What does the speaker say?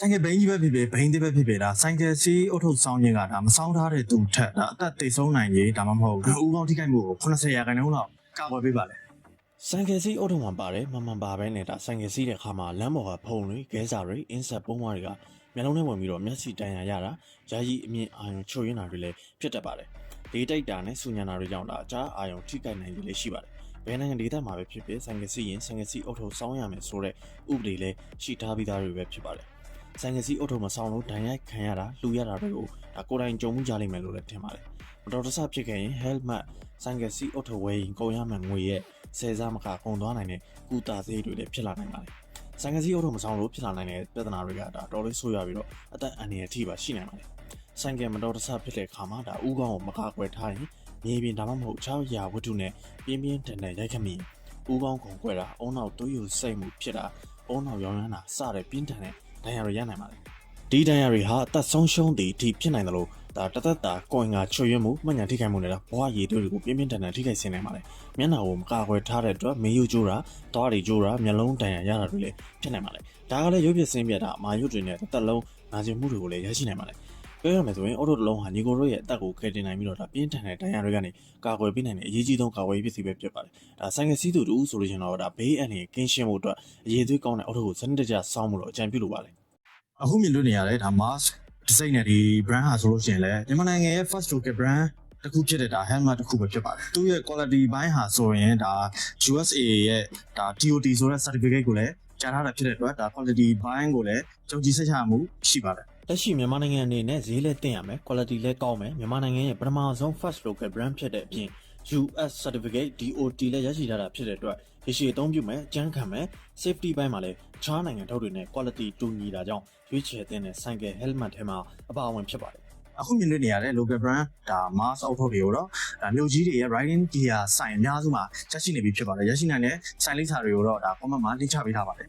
ဆိုင်ကယ်ဘိန်းကြီးပဲဖြစ်ဖြစ်ဘိန်းသေးပဲဖြစ်ဖြစ်ဒါဆိုင်ကယ်စီးအုတ်ထုတ်ဆောင်ခြင်းကဒါမဆောင်ထားတဲ့သူထက်ဒါအသက်တိတ်ဆုံးနိုင်ရေးဒါမှမဟုတ်ဦးကောင်းထိခိုက်မှုကို80ရာခိုင်နှုန်းလောက်ကာကွယ်ပေးပါလေဆိုင်ကယ်စီးအုတ်ထုံမှာပါတယ်မမှန်ပါပဲနေတာဆိုင်ကယ်စီးတဲ့အခါမှာလမ်းပေါ်ကဖုံတွေခဲစာတွေအင်းဆက်ပုံးဝါတွေကမျက်လုံးထဲဝင်ပြီးတော့မျက်စိတန်ရာရတာယာယီအမြင့်အာရုံချိုရင်းတာတွေလည်းဖြစ်တတ်ပါတယ်ဒေးတိုက်တာနဲ့စူညံတာတွေကြောင့်ဒါအခြားအာရုံထိခိုက်နိုင်တယ်လည်းရှိပါတယ်ဘယ်နိုင်ငံဒေသမှာပဲဖြစ်ဖြစ်ဆိုင်ကယ်စီးရင်ဆိုင်ကယ်စီးအုတ်ထုံစောင်းရမယ်ဆိုတဲ့ဥပဒေလည်းရှိထားပြီးသားတွေပဲဖြစ်ပါတယ် ဆိုင်ကယ်စီးအုတ်ထုံမဆောင်လို့ဒဏ်ရိုက်ခံရတာလူရတာတွေကိုဒါကိုယ်တိုင်ကြုံမှုကြလိမ့်မယ်လို့လည်းထင်ပါတယ်မတော်တဆဖြစ်ခဲ့ရင် helmet ဆိုင်ကယ်စီးအုတ်ထုံဝယ်ရင်ကုန်ရမယ်ငွေရဲ့ဆယ်စားမကကုန်သွားနိုင်တဲ့ကုတာသေးတွေလည်းဖြစ်လာနိုင်ပါတယ်။ဆိုင်ကစီအုပ်ထုံမဆောင်လို့ဖြစ်လာနိုင်တဲ့ပြဿနာတွေကဒါတော်လေးဆိုးရပြီးတော့အသက်အန္တရာယ်ထိပါရှိနိုင်ပါတယ်။ဆိုင်ကမတော်တဆဖြစ်တဲ့အခါမှာဒါဥကောင်းကိုမကာကွယ်ထားရင်မြေပြင်ဒါမှမဟုတ်အခြားရာဝတ္ထုနဲ့ပြင်းပြင်းထန်ထန်ရိုက်ခတ်မိရင်ဥကောင်းကုန်ကွယ်တာအုံနောက်သွေးယူစိတ်မှုဖြစ်တာအုံနောက်ရောင်းရမ်းတာစတဲ့ပြင်းထန်တဲ့ ဒဏ်ရာတွေရနိုင်ပါတယ်။ဒီဒဏ်ရာတွေဟာအသက်ဆုံးရှုံးသည့်အထိဖြစ်နိုင်တယ်လို့ဒါတသက်တာကိုင်ကချွေရွံ့မှုမှန်ညာထိခိုက်မှုနဲ့ဘဝရည်သွေးတွေကိုပြင်းပြင်းထန်ထန်ထိခိုက်စေနိုင်ပါတယ်။မျက်နှာကိုမကာကွယ်ထားတဲ့အတွက်မေးယူကျိုးတာသွားတွေကျိုးတာမျက်လုံးတန်ရရတာတွေလည်းဖြစ်နိုင်ပါလေဒါကလည်းရုပ်ပြစင်းပြတာအမာရွတ်တွေနဲ့တစ်သက်လုံးနာကျင်မှုတွေကိုလည်းရရှိနိုင်ပါလေ ပြောရမယ်ဆိုရင်အော်တိုတစ်လုံးဟာညီကိုတို့ရဲ့အသက်ကိုကယ်တင်နိုင်ပြီးတော့ဒါပြင်းထန်တဲ့ဒဏ်ရာတွေကနေကာကွယ်ပေးနိုင်တဲ့အရေးကြီးဆုံးကာကွယ်ရေးပစ္စည်းပဲဖြစ်ပါတယ်ဒါဆိုင်ကစီးသူတူဆိုလို့ရှိရင်တော့ဒါဘေးအန္တရာယ်ကင်းရှင်းဖို့အတွက်အရေးသွေးကောင်းတဲ့အော်တိုကိုစနစ်တကျစောင့်မှုတော့အကြံပြုလိုပါလေအခုမြင်လို့နေရတယ်ဒါ mask ဒီစိတ်နဲ့ဒီ brand ဟာဆိုလို့ရှိရင်လည်းမြန်မာနိုင်ငံရဲ့ first local brand တစ်ခုဖြစ်တဲ့ဒါ helmet တစ်ခုပဲဖြစ်ပါတယ်သူ့ရဲ့ quality ဘိုင်းဟာဆိုရင်ဒါ USA ရဲ့ဒါ TOT ဆိုတဲ့ certificate ကိုလည်းကြားထားတာဖြစ်တဲ့အတွက်ဒါ quality ဘိုင်းကိုလည်းကြုံကြည်စိတ်ချမှုရှိပါတယ် လက်ရှိမြန်မာနိုင်ငံအနေနဲ့ဈေးလည်းတင်ရမယ် quality လည်းကောင်းမယ်မြန်မာနိုင်ငံရဲ့ပထမဆုံး first local brand ဖြစ်တဲ့အပြင် US certificate DOT လည်းရရှိထားတာဖြစ်တဲ့အတွက်ရရှိအသုံးပြုမယ်အကျန်းခံမယ် safety ဘိုင်းမှာလည်းအခြားနိုင်ငံထုတ်တွေနဲ့ quality တူညီတာကြောင့်ရွေးချယ်တဲ့ဆိုင်ကယ် helmet ထဲမှာအပါအဝင်ဖြစ်ပါတယ်အခုမြင်လို့နေရတဲ့ local brand ဒါ mask အောက်ထုတ်တွေကိုတော့ဒါမြို့ကြီးတွေရဲ့ riding gear ဆိုင်အများစုမှာချက်ရှိနေပြီဖြစ်ပါတယ်ရရှိနိုင်တဲ့ဆိုင်လိပ်စာတွေကိုတော့ဒါ comment မှာတင်ချပေးထားပါတယ်